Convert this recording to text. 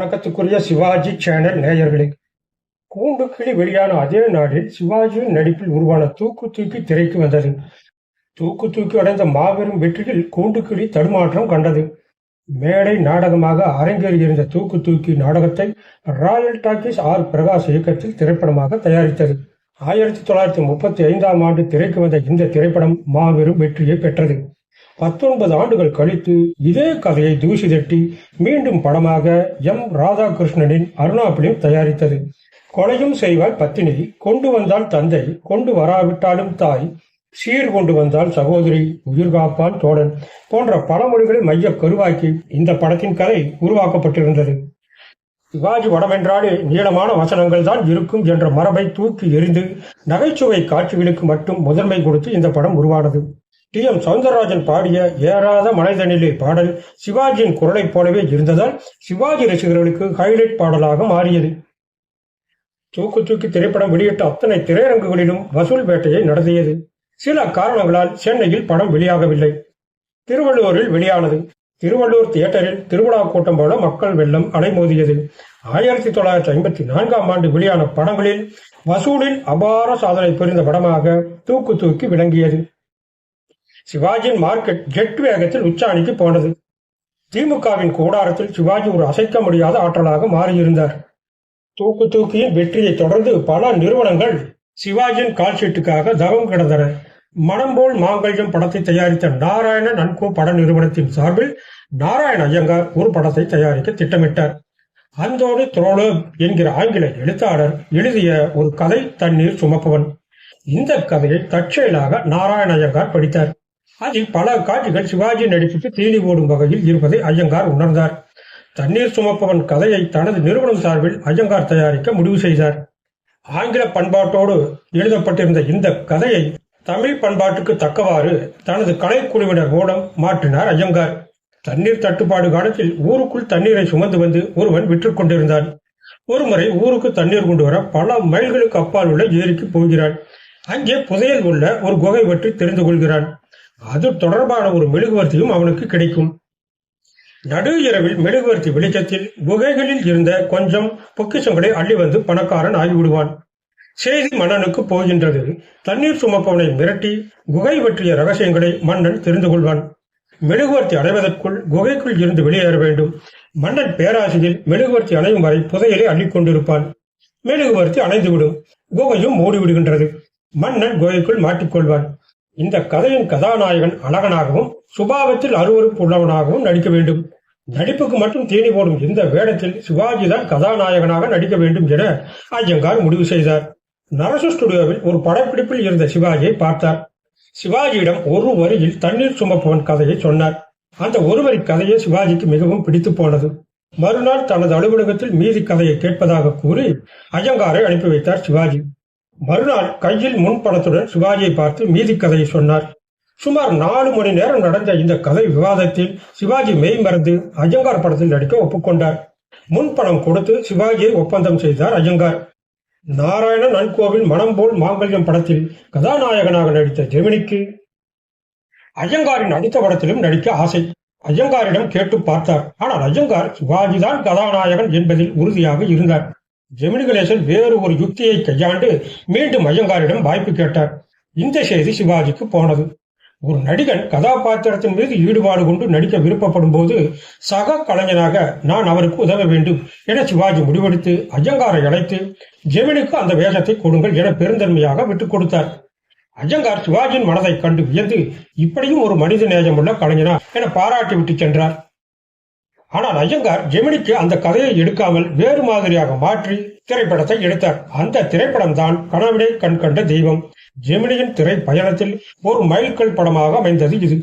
வணக்கத்துக்குரிய சிவாஜி சேனல் நேயர்களே கூண்டு கிளி வெளியான அதே நாளில் சிவாஜியின் நடிப்பில் உருவான தூக்கு தூக்கி திரைக்கு வந்தது. தூக்கு தூக்கி அடைந்த மாபெரும் வெற்றியில் கூண்டு கிளி தடுமாற்றம் கண்டது. மேடை நாடகமாக அரங்கேறியிருந்த தூக்கு தூக்கி நாடகத்தை ராயல் டாக்கீஸ் ஆர் பிரகாஷ் இயக்கத்தில் திரைப்படமாக தயாரித்தது. ஆயிரத்தி தொள்ளாயிரத்தி முப்பத்தி ஐந்தாம் ஆண்டு திரைக்கு வந்த இந்த திரைப்படம் மாபெரும் வெற்றியை பெற்றது. பத்தொன்பது ஆண்டுகள் கழித்து இதே கதையை தூசி தட்டி மீண்டும் படமாக எம் ராதாகிருஷ்ணனின் அருணா பிலிம் தயாரித்தது. கொலையும் செய்வாள் பத்தினி கொண்டு வந்தால் தந்தை கொண்டு வராவிட்டாலும் தாய் சீர் கொண்டு வந்தால் சகோதரி உயிர் காப்பான் தோழன் போன்ற பழமொழிகளை மைய கருவாக்கி இந்த படத்தின் கதை உருவாக்கப்பட்டிருந்தது. சிவாஜி வடமென்றாலே நீளமான வசனங்கள் தான் இருக்கும் என்ற மரபை தூக்கி எறிந்து நகைச்சுவை காட்சிகளுக்கு மட்டும் முதன்மை கொடுத்து இந்த படம் உருவானது. டி. எம். சவுந்தரராஜன் பாடிய ஏறாத மலைதனிலே பாடல் சிவாஜியின் குரலைப் போலவே இருந்ததால் சிவாஜி ரசிகர்களுக்கு ஹைலைட் பாடலாக மாறியது. தூக்கு தூக்கி திரைப்படம் வெளியிட்ட அத்தனை திரையரங்குகளிலும் வசூல் வேட்டையை நடத்தியது. சில காரணங்களால் சென்னையில் படம் வெளியாகவில்லை. திருவள்ளூரில் வெளியானது. திருவள்ளூர் தியேட்டரில் திருவிழா கூட்டம் போல மக்கள் வெள்ளம் அலைமோதியது. ஆயிரத்தி தொள்ளாயிரத்தி ஐம்பத்தி நான்காம் ஆண்டு வெளியான படங்களில் வசூலில் அபார சாதனை புரிந்த படமாக தூக்கு தூக்கி விளங்கியது. சிவாஜியின் மார்க்கெட் ஜெட் வேகத்தில் உச்சாணிக்கு போனது. திமுகவின் கூடாரத்தில் சிவாஜி ஒரு அசைக்க முடியாத ஆற்றலாக மாறியிருந்தார். தூக்கு தூக்கியின் வெற்றியை தொடர்ந்து பல நிறுவனங்கள் சிவாஜியின் கால்ஷீட்டுக்காக தவம் கிடந்தன. மனம் போல் மாங்கல்யம் படத்தை தயாரித்த நாராயண நன்கோ பட நிறுவனத்தின் சார்பில் நாராயண ஐயங்கார் ஒரு படத்தை தயாரிக்க திட்டமிட்டார். அந்தோடு த்ரோலோ என்கிற ஆங்கில எழுத்தாளர் எழுதிய ஒரு கதை தண்ணீர் சுமப்பவன். இந்த கதையை தற்செயலாக நாராயண ஐயங்கார் படித்தார். அதில் பல காட்சிகள் சிவாஜி நடிப்புக்கு தீனி ஓடும் வகையில் இருப்பதை ஐயங்கார் உணர்ந்தார். தண்ணீர் சுமப்பவன் கதையை தனது நிறுவனம் சார்பில் ஐயங்கார் தயாரிக்க முடிவு செய்தார். ஆங்கில பண்பாட்டோடு எழுதப்பட்டிருந்த இந்த கதையை தமிழ் பண்பாட்டுக்கு தக்கவாறு தனது கலைக்குழுவினர் மூலம் மாற்றினார் ஐயங்கார். தண்ணீர் தட்டுப்பாடு காலத்தில் ஊருக்குள் தண்ணீரை சுமந்து வந்து ஒருவன் விற்று கொண்டிருந்தான். ஒருமுறை ஊருக்கு தண்ணீர் கொண்டு வர பல மைல்களுக்கு அப்பால் உள்ள ஏரிக்கு போகிறான். அங்கே புதையல் உள்ள ஒரு குகை பற்றி தெரிந்து கொள்கிறான். அது தொடர்பான ஒரு மெழுகுவர்த்தியும் அவனுக்கு கிடைக்கும். நடு இரவில் மெழுகுவர்த்தி வெளிச்சத்தில் குகைகளில் இருந்த கொஞ்சம் பொக்கிஷங்களை அள்ளி வந்து பணக்காரன் ஆகிவிடுவான். செய்தி மன்னனுக்கு போகின்றது. தண்ணீர் சுமப்பவனை மிரட்டி குகை பற்றிய ரகசியங்களை மன்னன் தெரிந்து கொள்வான். மெழுகுவர்த்தி அடைவதற்குள் குகைக்குள் இருந்து வெளியேற வேண்டும். மன்னன் பேராசையில் மெழுகுவர்த்தி அணையும் வரை புதையலை அள்ளிக்கொண்டிருப்பான் மெழுகுவர்த்தி அணைந்துவிடும். குகையும் மூடிவிடுகின்றது. மன்னன் குகைக்குள் மாட்டிக்கொள்வான். இந்த கதையின் கதாநாயகன் அழகனாகவும் சுபாவத்தில் அருவறுப்பு உள்ளவனாகவும் நடிக்க வேண்டும். நடிப்புக்கு மட்டும் தீனி போடும் இந்த வேடத்தில் சிவாஜி தான் கதாநாயகனாக நடிக்க வேண்டும் என ஐயங்கார் முடிவு செய்தார். நரசு ஸ்டுடியோவில் ஒரு படப்பிடிப்பில் இருந்த சிவாஜியை பார்த்தார். சிவாஜியிடம் ஒரு வரியில் தண்ணீர் சுமப்பவன் கதையை சொன்னார். அந்த ஒரு வரி கதையை சிவாஜிக்கு மிகவும் பிடித்து போனது. மறுநாள் தனது அலுவலகத்தில் மீதி கதையை கேட்பதாக கூறி ஐயங்காரை அனுப்பி வைத்தார் சிவாஜி. மறுநாள் கையில் முன்படத்துடன் சிவாஜியை பார்த்து மீதி கதையை சொன்னார். சுமார் நாலு மணி நேரம் நடந்த இந்த கதை விவாதத்தில் சிவாஜி மெய் மறந்து அஜங்கார் படத்தில் நடிக்க ஒப்புக்கொண்டார். முன்பணம் கொடுத்து சிவாஜியை ஒப்பந்தம் செய்தார் அஜங்கார். நாராயண நன்கோவில் மனம் போல் மாங்கல்யம் படத்தில் கதாநாயகனாக நடித்த ஜெமினிக்கு அஜங்காரின் அடுத்த படத்திலும் நடிக்க ஆசை. அஜங்காரிடம் கேட்டு பார்த்தார். ஆனால் அஜங்கார் சிவாஜி தான் கதாநாயகன் என்பதில் உறுதியாக இருந்தார். ஜெமினி கணேசன் வேறு ஒரு யுக்தியை கையாண்டு மீண்டும் ஐயங்காரிடம் வாய்ப்பு கேட்டார். இந்த செய்தி சிவாஜிக்கு போனது. ஒரு நடிகன் கதாபாத்திரத்தின் மீது ஈடுபாடு கொண்டு நடிக்க விருப்பப்படும் போது சக கலைஞனாக நான் அவருக்கு உதவ வேண்டும் என சிவாஜி முடிவெடுத்து அஜங்காரை அழைத்து ஜெமினிக்கு அந்த வேஷத்தை கொடுங்கள் என பெருந்தன்மையாக விட்டுக் கொடுத்தார். அஜங்கார் சிவாஜியின் மனதை கண்டு வியந்து இப்படியும் ஒரு மனித நேயமுள்ள கலைஞனா என பாராட்டி விட்டு சென்றார். ஆனால் ஐயங்கார் ஜெமினிக்கு அந்த கதையை எடுக்காமல் வேறு மாதிரியாக மாற்றி திரைப்படத்தை எடுத்தார். அந்த திரைப்படம் தான் கனவிலே கண்கண்ட தெய்வம். ஜெமினியின் திரை பயணத்தில் ஒரு மைல்கல் படமாக அமைந்தது இது.